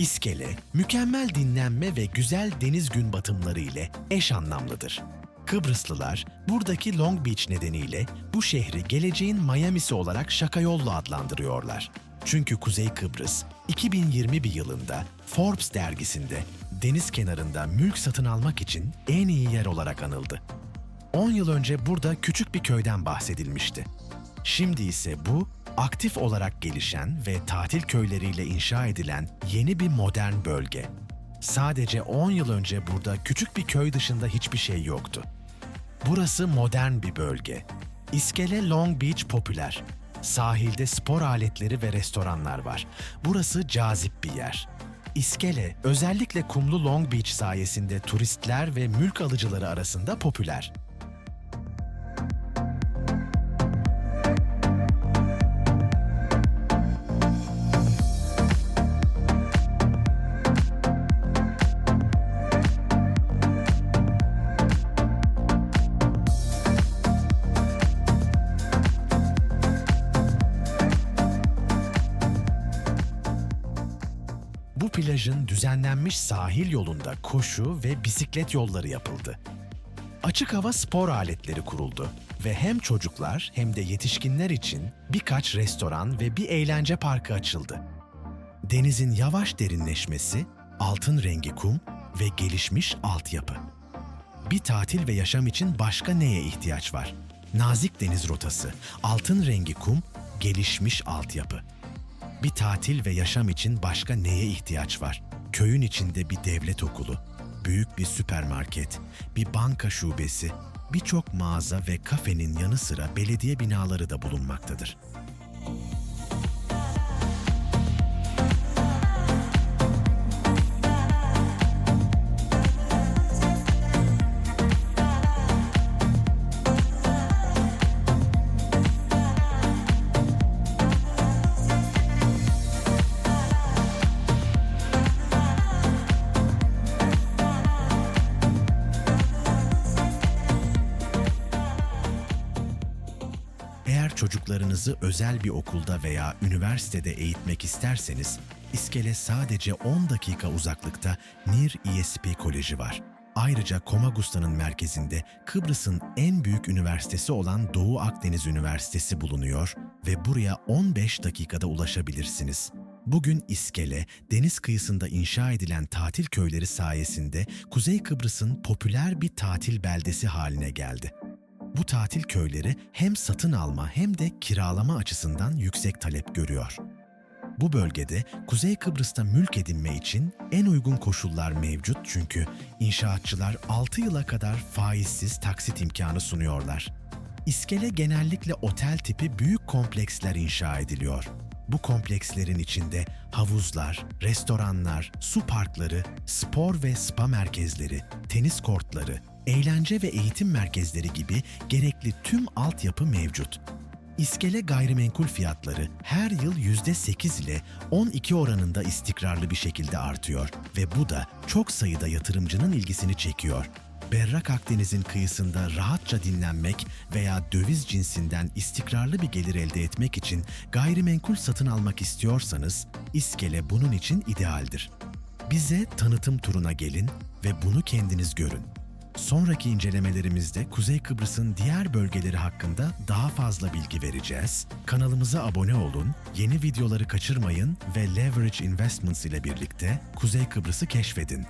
İskele, mükemmel dinlenme ve güzel deniz gün batımları ile eş anlamlıdır. Kıbrıslılar buradaki Long Beach nedeniyle bu şehri geleceğin Miami'si olarak şaka yolla adlandırıyorlar. Çünkü Kuzey Kıbrıs 2021 yılında Forbes dergisinde deniz kenarında mülk satın almak için en iyi yer olarak anıldı. 10 yıl önce burada küçük bir köyden bahsedilmişti. Şimdi ise bu aktif olarak gelişen ve tatil köyleriyle inşa edilen yeni bir modern bölge. Sadece 10 yıl önce burada küçük bir köy dışında hiçbir şey yoktu. Burası modern bir bölge. İskele Long Beach popüler. Sahilde spor aletleri ve restoranlar var. Burası cazip bir yer. İskele özellikle kumlu Long Beach sayesinde turistler ve mülk alıcıları arasında popüler. Bu plajın düzenlenmiş sahil yolunda koşu ve bisiklet yolları yapıldı. Açık hava spor aletleri kuruldu ve hem çocuklar hem de yetişkinler için birkaç restoran ve bir eğlence parkı açıldı. Denizin yavaş derinleşmesi, altın rengi kum ve gelişmiş altyapı. Bir tatil ve yaşam için başka neye ihtiyaç var? Nazik deniz rotası, altın rengi kum, gelişmiş altyapı. Bir tatil ve yaşam için başka neye ihtiyaç var? Köyün içinde bir devlet okulu, büyük bir süpermarket, bir banka şubesi, birçok mağaza ve kafenin yanı sıra belediye binaları da bulunmaktadır. Eğer çocuklarınızı özel bir okulda veya üniversitede eğitmek isterseniz, İskele sadece 10 dakika uzaklıkta Nir ESP Koleji var. Ayrıca Komagusta'nın merkezinde Kıbrıs'ın en büyük üniversitesi olan Doğu Akdeniz Üniversitesi bulunuyor ve buraya 15 dakikada ulaşabilirsiniz. Bugün İskele, deniz kıyısında inşa edilen tatil köyleri sayesinde Kuzey Kıbrıs'ın popüler bir tatil beldesi haline geldi. Bu tatil köyleri hem satın alma hem de kiralama açısından yüksek talep görüyor. Bu bölgede Kuzey Kıbrıs'ta mülk edinme için en uygun koşullar mevcut çünkü inşaatçılar 6 yıla kadar faizsiz taksit imkanı sunuyorlar. İskele genellikle otel tipi büyük kompleksler inşa ediliyor. Bu komplekslerin içinde havuzlar, restoranlar, su parkları, spor ve spa merkezleri, tenis kortları, eğlence ve eğitim merkezleri gibi gerekli tüm altyapı mevcut. İskele gayrimenkul fiyatları her yıl %8 ile 12 oranında istikrarlı bir şekilde artıyor ve bu da çok sayıda yatırımcının ilgisini çekiyor. Berrak Akdeniz'in kıyısında rahatça dinlenmek veya döviz cinsinden istikrarlı bir gelir elde etmek için gayrimenkul satın almak istiyorsanız İskele bunun için idealdir. Bize tanıtım turuna gelin ve bunu kendiniz görün. Sonraki incelemelerimizde Kuzey Kıbrıs'ın diğer bölgeleri hakkında daha fazla bilgi vereceğiz. Kanalımıza abone olun, yeni videoları kaçırmayın ve Leverage Investments ile birlikte Kuzey Kıbrıs'ı keşfedin.